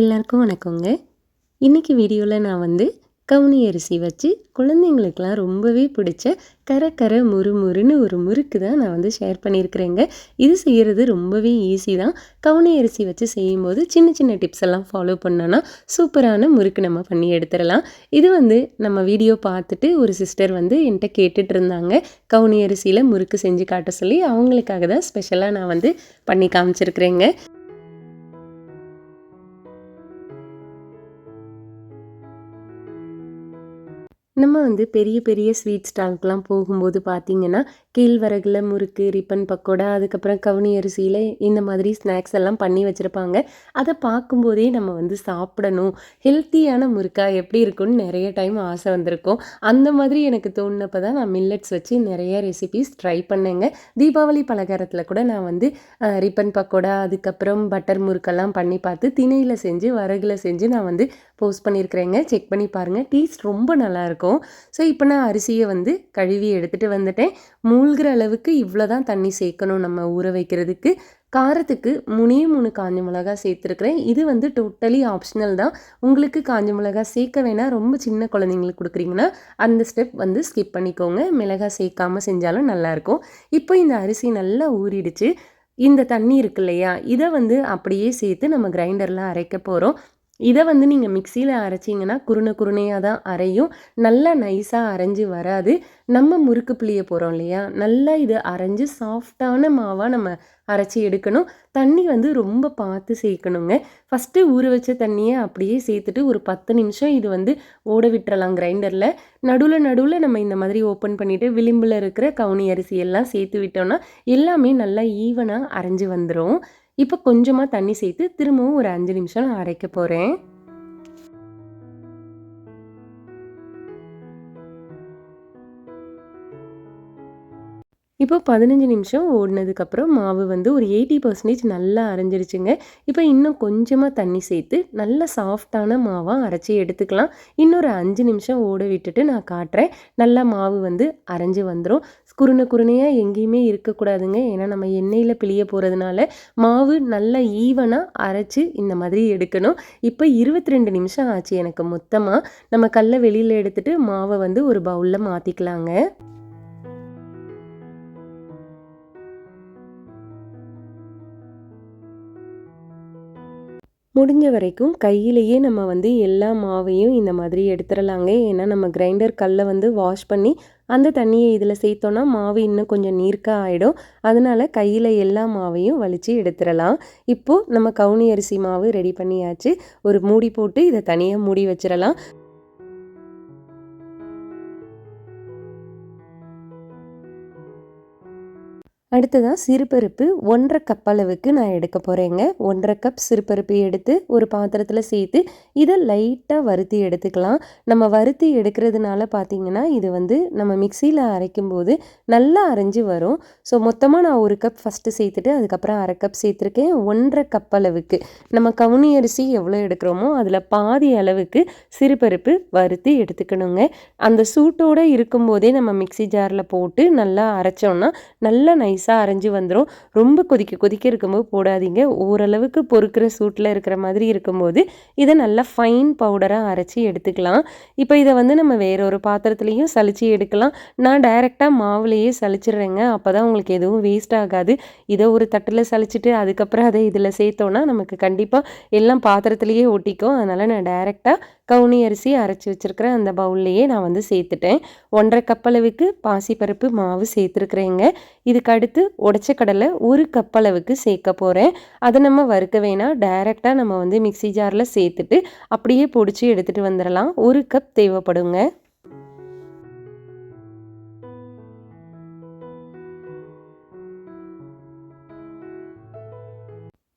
எல்லாருக்கும் வணக்கங்க. இன்றைக்கி வீடியோவில் நான் வந்து கவுனி அரிசி வச்சு குழந்தைங்களுக்கெலாம் ரொம்பவே பிடிச்ச கரை கரை முறு முறுன்னு ஒரு முறுக்கு தான் நான் வந்து ஷேர் பண்ணியிருக்கிறேங்க. இது செய்கிறது ரொம்பவே ஈஸி தான். கவுனி அரிசி வச்சு செய்யும்போது சின்ன சின்ன டிப்ஸ் எல்லாம் ஃபாலோ பண்ணோன்னா சூப்பரான முறுக்கு நம்ம பண்ணி எடுத்துடலாம். இது வந்து நம்ம வீடியோ பார்த்துட்டு ஒரு சிஸ்டர் வந்து என்கிட்ட கேட்டுட்டு இருந்தாங்க. கவுனி அரிசியில் முறுக்கு செஞ்சு காட்ட சொல்லி அவங்களுக்காக தான் ஸ்பெஷலாக நான் வந்து பண்ணி காமிச்சிருக்கிறேங்க. நம்ம வந்து பெரிய பெரிய ஸ்வீட் ஸ்டால்க்கெலாம் போகும்போது பார்த்திங்கன்னா கேழ்வரகுல முறுக்கு ரிப்பன் பக்கோடா அதுக்கப்புறம் கவுனி அரிசியில் இந்த மாதிரி ஸ்நாக்ஸ் எல்லாம் பண்ணி வச்சுருப்பாங்க. அதை பார்க்கும்போதே நம்ம வந்து சாப்பிடணும். ஹெல்த்தியான முறுக்கா எப்படி இருக்கும்னு நிறைய டைம் ஆசை வந்திருக்கும். அந்த மாதிரி எனக்கு தோணுனப்போ தான் நான் மில்லட்ஸ் வச்சு நிறைய ரெசிபிஸ் ட்ரை பண்ணேங்க. தீபாவளி பலகாரத்தில் கூட நான் வந்து ரிப்பன் பக்கோடா அதுக்கப்புறம் பட்டர் முறுக்கெல்லாம் பண்ணி பார்த்து திணையில் செஞ்சு வரகுல செஞ்சு நான் வந்து போஸ்ட் பண்ணியிருக்கிறேங்க. செக் பண்ணி பாருங்கள் டேஸ்ட் ரொம்ப நல்லாயிருக்கும் இருக்கும். ஸோ இப்போ நான் அரிசியை வந்து கழுவி எடுத்துகிட்டு வந்துட்டேன். மூழ்கிற அளவுக்கு இவ்வளோ தான் தண்ணி சேர்க்கணும் நம்ம ஊற வைக்கிறதுக்கு. காரத்துக்கு மூணே மூணு காஞ்ச மிளகா சேர்த்துருக்குறேன். இது வந்து டோட்டலி ஆப்ஷனல் தான். உங்களுக்கு காஞ்ச மிளகா சேர்க்க வேணால் ரொம்ப சின்ன குழந்தைங்களுக்கு கொடுக்குறீங்கன்னா அந்த ஸ்டெப் வந்து ஸ்கிப் பண்ணிக்கோங்க. மிளகா சேர்க்காமல் செஞ்சாலும் நல்லாயிருக்கும் இப்போ இந்த அரிசி நல்லா ஊறிடுச்சு. இந்த தண்ணி இருக்கு இல்லையா? இதை வந்து அப்படியே சேர்த்து நம்ம கிரைண்டரில் அரைக்க போகிறோம் இதை வந்து நீங்கள் மிக்சியில் அரைச்சிங்கன்னா குருணை குருணையாக தான் அரையும். நல்லா நைஸாக அரைஞ்சி வராது. நம்ம முறுக்கு புளிய போகிறோம் இல்லையா? நல்லா இது அரைஞ்சி சாஃப்டான மாவாக நம்ம அரைச்சி எடுக்கணும். தண்ணி வந்து ரொம்ப பார்த்து சேர்க்கணுங்க. ஃபஸ்ட்டு ஊற வச்ச தண்ணியை அப்படியே சேர்த்துட்டு ஒரு பத்து நிமிஷம் இது வந்து ஓட விட்டுறலாம் கிரைண்டரில். நடுவில் நடுவில் நம்ம இந்த மாதிரி ஓப்பன் பண்ணிவிட்டு விளிம்பில் இருக்கிற கவுனி அரிசி எல்லாம் சேர்த்து விட்டோம்னா எல்லாமே நல்லா ஈவனாக அரைஞ்சி வந்துடும் இப்போ கொஞ்சமாக தண்ணி சேர்த்து திரும்பவும் ஒரு அஞ்சு நிமிஷம் நான் அரைக்க போகிறேன் இப்போ பதினஞ்சு நிமிஷம் ஓடினதுக்கப்புறம் மாவு வந்து ஒரு எயிட்டி பர்சன்டேஜ் நல்லா அரைஞ்சிருச்சுங்க. இப்போ இன்னும் கொஞ்சமாக தண்ணி சேர்த்து நல்ல சாஃப்டான மாவாக அரைச்சி எடுத்துக்கலாம். இன்னொரு அஞ்சு நிமிஷம் ஓட விட்டுட்டு நான் காட்டுறேன். நல்லா மாவு வந்து அரைஞ்சி வந்துடும் குருணை குருணையாக எங்கேயுமே இருக்கக்கூடாதுங்க. ஏன்னா நம்ம எண்ணெயில் பிழிய போகிறதுனால மாவு நல்லா ஈவனாக அரைச்சி இந்த மாதிரி எடுக்கணும். இப்போ இருபத்தி ரெண்டு நிமிஷம் ஆச்சு எனக்கு மொத்தமாக நம்ம கல்லை வெளியில் எடுத்துகிட்டு மாவை வந்து ஒரு பவுலில் மாற்றிக்கலாங்க முடிஞ்ச வரைக்கும் கையிலேயே நம்ம வந்து எல்லா மாவையும் இந்த மாதிரி எடுத்துடலாங்க. ஏன்னா நம்ம கிரைண்டர் கல்லை வந்து வாஷ் பண்ணி அந்த தண்ணியை இதில் சேர்த்தோன்னா மாவு இன்னும் கொஞ்சம் நீர்க்காக ஆகிடும் அதனால் கையில் எல்லா மாவையும் வலித்து எடுத்துடலாம். இப்போது நம்ம கவுனி அரிசி மாவு ரெடி பண்ணியாச்சு. ஒரு மூடி போட்டு இதை தனியாக மூடி வச்சிடலாம். அடுத்ததாக சிறுபருப்பு ஒன்றரை கப் அளவுக்கு நான் எடுக்க போகிறேங்க ஒன்றரை கப் சிறுபருப்பு எடுத்து ஒரு பாத்திரத்தில் சேர்த்து இதை லைட்டாக வறுத்தி எடுத்துக்கலாம். நம்ம வறுத்தி எடுக்கிறதுனால பார்த்திங்கன்னா இது வந்து நம்ம மிக்சியில் அரைக்கும் போது நல்லா அரைஞ்சி வரும். ஸோ மொத்தமாக நான் ஒரு கப் ஃபஸ்ட்டு சேர்த்துட்டு அதுக்கப்புறம் அரை கப் சேர்த்துருக்கேன். ஒன்றரை கப் அளவுக்கு நம்ம கவுனி அரிசி எவ்வளோ எடுக்கிறோமோ அதில் பாதி அளவுக்கு சிறுபருப்பு வறுத்தி எடுத்துக்கணுங்க. அந்த சூட்டோடு இருக்கும்போதே நம்ம மிக்சி ஜாரில் போட்டு நல்லா அரைச்சோன்னா நல்லா நைஸ் நைஸாக அரைஞ்சி வந்துடும் ரொம்ப கொதிக்க கொதிக்க இருக்கும்போது போடாதீங்க. ஓரளவுக்கு பொறுக்கிற சூட்டில் இருக்கிற மாதிரி இருக்கும்போது இதை நல்லா ஃபைன் பவுடராக அரைச்சி எடுத்துக்கலாம். இப்போ இதை வந்து நம்ம வேற ஒரு பாத்திரத்துலேயும் சளிச்சு எடுக்கலாம். நான் டைரெக்டாக மாவுலேயே சளிச்சிடுறேங்க. அப்போ தான் உங்களுக்கு எதுவும் வேஸ்ட் ஆகாது. இதை ஒரு தட்டில் சளிச்சிட்டு அதுக்கப்புறம் அதை இதில் சேர்த்தோன்னா நமக்கு கண்டிப்பாக எல்லாம் பாத்திரத்துலேயே ஒட்டிக்கும். அதனால் நான் டைரெக்டாக கவுனி அரிசி அரைச்சி வச்சுருக்கிற அந்த பவுல்லையே நான் வந்து சேர்த்துட்டேன். ஒன்றரை கப்பளவுக்கு பாசிப்பருப்பு மாவு சேர்த்துருக்குறேங்க. இதுக்கு அடுத்து உடச்ச கடலை ஒரு கப்பளவுக்கு சேர்க்க போகிறேன் அதை நம்ம வறுக்க வேணாம். டைரெக்டாக நம்ம வந்து மிக்சி ஜாரில் சேர்த்துட்டு அப்படியே பொடிச்சு எடுத்துகிட்டு வந்துடலாம் ஒரு கப் தேவைப்படுங்க.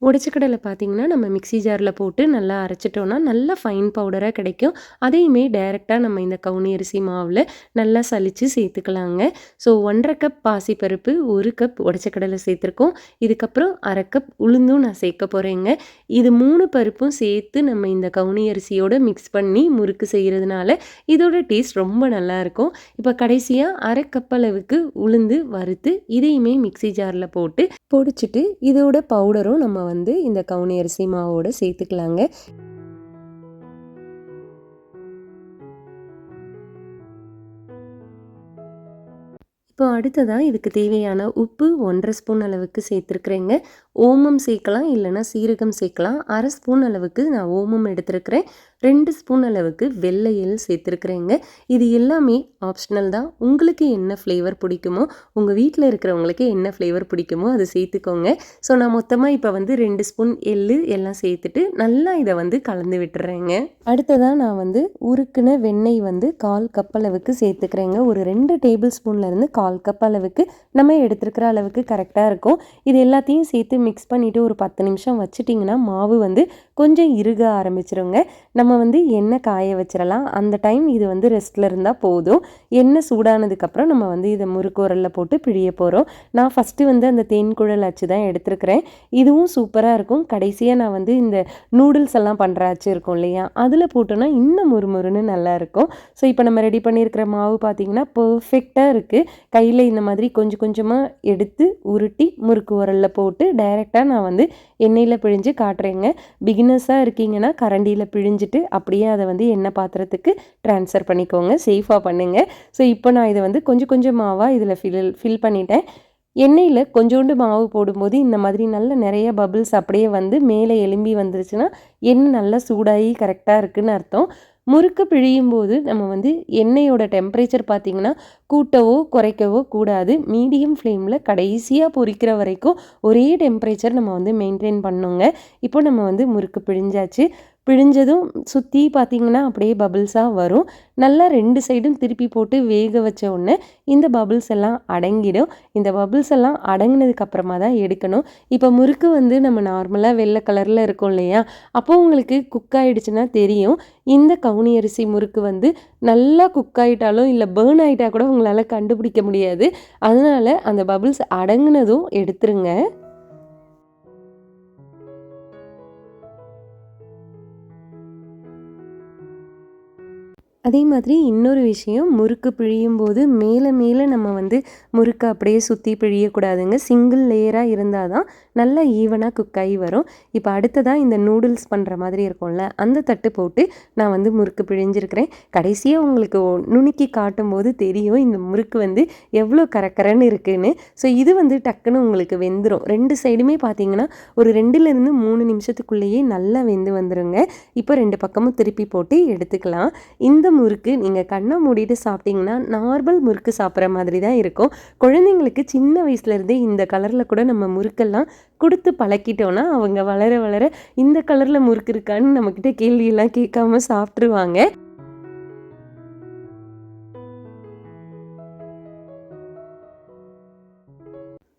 உடச்சிக்கடலை பார்த்திங்கன்னா நம்ம மிக்சி ஜாரில் போட்டு நல்லா அரைச்சிட்டோன்னா நல்லா ஃபைன் பவுடராக கிடைக்கும். அதையுமே டைரெக்டாக நம்ம இந்த கவுனி அரிசி மாவில் நல்லா சலித்து சேர்த்துக்கலாங்க. ஸோ ஒன்றரை கப் பாசிப்பருப்பு ஒரு கப் உடச்சக்கடலை சேர்த்துருக்கோம். இதுக்கப்புறம் அரை கப் உளுந்தும் நான் சேர்க்க போகிறேங்க இது மூணு பருப்பும் சேர்த்து நம்ம இந்த கவுனி அரிசியோடு மிக்ஸ் பண்ணி முறுக்கு செய்கிறதுனால இதோட டேஸ்ட் ரொம்ப நல்லாயிருக்கும் இப்போ கடைசியாக அரை கப் அளவுக்கு உளுந்து வறுத்து இதையுமே மிக்சி ஜாரில் போட்டு பொடிச்சிட்டு இதோட பவுடரும் நம்ம வந்து வந்து இந்த கவுனி அரிசி மாவோட சேர்த்துக்கலாங்க. இப்போ அடுத்ததாக இதுக்கு தேவையான உப்பு ஒன்றரை ஸ்பூன் அளவுக்கு சேர்த்துருக்குறேங்க. ஓமம் சேர்க்கலாம் இல்லைன்னா சீரகம் சேர்க்கலாம். அரை ஸ்பூன் அளவுக்கு நான் ஓமம் எடுத்துருக்கிறேன். ரெண்டு ஸ்பூன் அளவுக்கு வெள்ளையில் சேர்த்துருக்குறேங்க. இது எல்லாமே ஆப்ஷனல் தான். உங்களுக்கு என்ன ஃப்ளேவர் பிடிக்குமோ உங்கள் வீட்டில் இருக்கிறவங்களுக்கு என்ன ஃப்ளேவர் பிடிக்குமோ அதை சேர்த்துக்கோங்க. ஸோ நான் மொத்தமாக இப்போ வந்து ரெண்டு ஸ்பூன் எள்ளு எல்லாம் சேர்த்துட்டு நல்லா இதை வந்து கலந்து விட்டுறேங்க. அடுத்ததாக நான் வந்து உருக்குன வெண்ணெய் வந்து கால் கப் அளவுக்கு சேர்த்துக்கிறேங்க. ஒரு ரெண்டு டேபிள் ஸ்பூன்லேருந்து கால் கப் அளவுக்கு நம்ம எடுத்துருக்கிற அளவுக்கு கரெக்டாக இருக்கும். இது எல்லாத்தையும் சேர்த்து மிக்ஸ் பண்ணிவிட்டு ஒரு பத்து நிமிஷம் வச்சுட்டிங்கன்னா மாவு வந்து கொஞ்சம் இறுக ஆரம்பிச்சிருங்க. நம்ம வந்து எண்ணெய் காய வச்சிடலாம் அந்த டைம் இது வந்து ரெஸ்ட்டில் இருந்தால் போதும். எண்ணெய் சூடானதுக்கப்புறம் நம்ம வந்து இதை முறுக்கு உரலில் போட்டு பிழிய போகிறோம் நான் ஃபஸ்ட்டு வந்து அந்த தேன் குழல் அச்சு தான் எடுத்துருக்கிறேன். இதுவும் சூப்பராக இருக்கும். கடைசியாக நான் வந்து இந்த நூடுல்ஸ் எல்லாம் பண்ணுற அச்சு இருக்கும் இல்லையா? அதில் போட்டோன்னா இன்னும் முறுமுறுன்னு நல்லாயிருக்கும் ஸோ இப்போ நம்ம ரெடி பண்ணியிருக்கிற மாவு பார்த்திங்கன்னா பர்ஃபெக்டாக இருக்குது கையில் இந்த மாதிரி கொஞ்சம் கொஞ்சமாக எடுத்து உருட்டி முறுக்கு உரலில் போட்டு டைரெக்டாக நான் வந்து எண்ணெயில் பிழிஞ்சு காட்டுறேங்க. பிகினர்ஸாக இருக்கீங்கன்னா கரண்டியில் பிழிஞ்சிட்டு அப்படியே அதை வந்து எண்ணெய் பாத்திரத்துக்கு ட்ரான்ஸ்ஃபர் பண்ணிக்கோங்க. சேஃபாக பண்ணுங்கள் ஸோ இப்போ நான் இதை வந்து கொஞ்சம் கொஞ்சம் மாவாக இதில் ஃபில் ஃபில் பண்ணிட்டேன். எண்ணெயில் கொஞ்சோண்டு மாவு போடும்போது இந்த மாதிரி நல்ல நிறைய பபிள்ஸ் அப்படியே வந்து மேலே எலும்பி வந்துருச்சுன்னா எண்ணெய் நல்லா சூடாகி கரெக்டாக இருக்குதுன்னு அர்த்தம். முறுக்கு பிழியும் போது நம்ம வந்து எண்ணெயோட டெம்பரேச்சர் பார்த்திங்கன்னா கூட்டவோ குறைக்கவோ கூடாது. மீடியம் ஃப்ளேமில் கடைசியாக பொறிக்கிற வரைக்கும் ஒரே டெம்பரேச்சர் நம்ம வந்து மெயின்டைன் பண்ணோங்க இப்போ நம்ம வந்து முறுக்கு பிழிஞ்சாச்சு. பிழிஞ்சதும் சுற்றி பார்த்திங்கன்னா அப்படியே பபிள்ஸாக வரும். நல்லா ரெண்டு சைடும் திருப்பி போட்டு வேக வச்ச உடனே இந்த பபிள்ஸ் எல்லாம் அடங்கிடும். இந்த பபிள்ஸ் எல்லாம் அடங்கினதுக்கப்புறமா தான் எடுக்கணும். இப்போ முறுக்கு வந்து நம்ம நார்மலாக வெள்ளை கலரில் இருக்கும் இல்லையா? அப்போது உங்களுக்கு குக் ஆகிடுச்சுன்னா தெரியும். இந்த கவுனி அரிசி முறுக்கு வந்து நல்லா குக் ஆகிட்டாலும் இல்லை பேர்ன் ஆகிட்டா கூட உங்களால் கண்டுபிடிக்க முடியாது. அதனால் அந்த பபிள்ஸ் அடங்கினதும் எடுத்துருங்க. அதே மாதிரி இன்னொரு விஷயம் முறுக்கு பிழியும் போது மேலே மேலே நம்ம வந்து முறுக்கு அப்படியே சுற்றி பிழியக்கூடாதுங்க. சிங்கிள் லேயராக இருந்தால் தான் நல்லா ஈவனாக குக் ஆகி வரும். இப்போ அடுத்ததாக இந்த நூடுல்ஸ் பண்ணுற மாதிரி இருக்கும்ல அந்த தட்டு போட்டு நான் வந்து முறுக்கு பிழிஞ்சிருக்கிறேன். கடைசியாக உங்களுக்கு நுணுக்கி காட்டும் போது தெரியும் இந்த முறுக்கு வந்து எவ்வளோ கரக்கரன்னு இருக்குதுன்னு ஸோ இது வந்து டக்குன்னு உங்களுக்கு வெந்துடும் ரெண்டு சைடுமே பார்த்தீங்கன்னா ஒரு ரெண்டுலேருந்து மூணு நிமிஷத்துக்குள்ளேயே நல்லா வெந்து வந்துடுங்க இப்போ ரெண்டு பக்கமும் திருப்பி போட்டு எடுத்துக்கலாம். இந்த முறுக்கு நீங்கள் கண்ணை மூடிட்டு சாப்பிட்டீங்கன்னா நார்மல் முறுக்கு சாப்பிட்ற மாதிரி தான் இருக்கும். குழந்தைங்களுக்கு சின்ன வயசுலேருந்தே இந்த கலரில் கூட நம்ம முறுக்கெல்லாம் கொடுத்து பழக்கிட்டோன்னா அவங்க வளர வளர இந்த கலரில் முறுக்கு இருக்கான்னு நம்மக்கிட்ட கேள்வியெல்லாம் கேட்காம சாப்பிட்ருவாங்க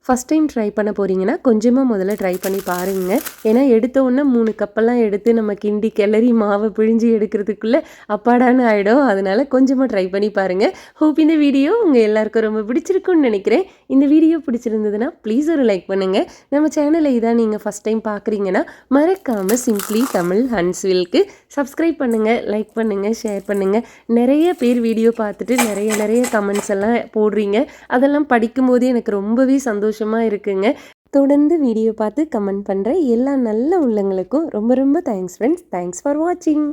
ஃபஸ்ட் டைம் ட்ரை பண்ண போகிறீங்கன்னா கொஞ்சமாக முதல்ல ட்ரை பண்ணி பாருங்கள் ஏன்னா எடுத்த உடனே மூணு கப்பெல்லாம் எடுத்து நம்ம கிண்டி கிளறி மாவை பிழிஞ்சு எடுக்கிறதுக்குள்ளே அப்பாடான ஆகிடும் அதனால் கொஞ்சமாக ட்ரை பண்ணி பாருங்கள் ஹோப் இந்த வீடியோ உங்கள் எல்லாருக்கும் ரொம்ப பிடிச்சிருக்குன்னு நினைக்கிறேன். இந்த வீடியோ பிடிச்சிருந்ததுன்னா ப்ளீஸ் ஒரு லைக் பண்ணுங்கள் நம்ம சேனலை இதான் நீங்கள் ஃபஸ்ட் டைம் பார்க்குறீங்கன்னா மறக்காமல் சிம்ப்ளி தமிழ் ஹன்ஸ்வில்க்கு சப்ஸ்கிரைப் பண்ணுங்கள் லைக் பண்ணுங்கள் ஷேர் பண்ணுங்கள் நிறைய பேர் வீடியோ பார்த்துட்டு நிறைய நிறைய கமெண்ட்ஸ் எல்லாம் போடுறீங்க. அதெல்லாம் படிக்கும்போது எனக்கு ரொம்பவே சந்தோஷம் சந்தோஷமாக இருக்குங்க. தொடர்ந்து வீடியோ பார்த்து கமெண்ட் பண்ணுற எல்லா நல்ல உள்ளங்களுக்கும் ரொம்ப ரொம்ப தேங்க்ஸ் ஃப்ரெண்ட்ஸ் தேங்க்ஸ் ஃபார் வாட்சிங்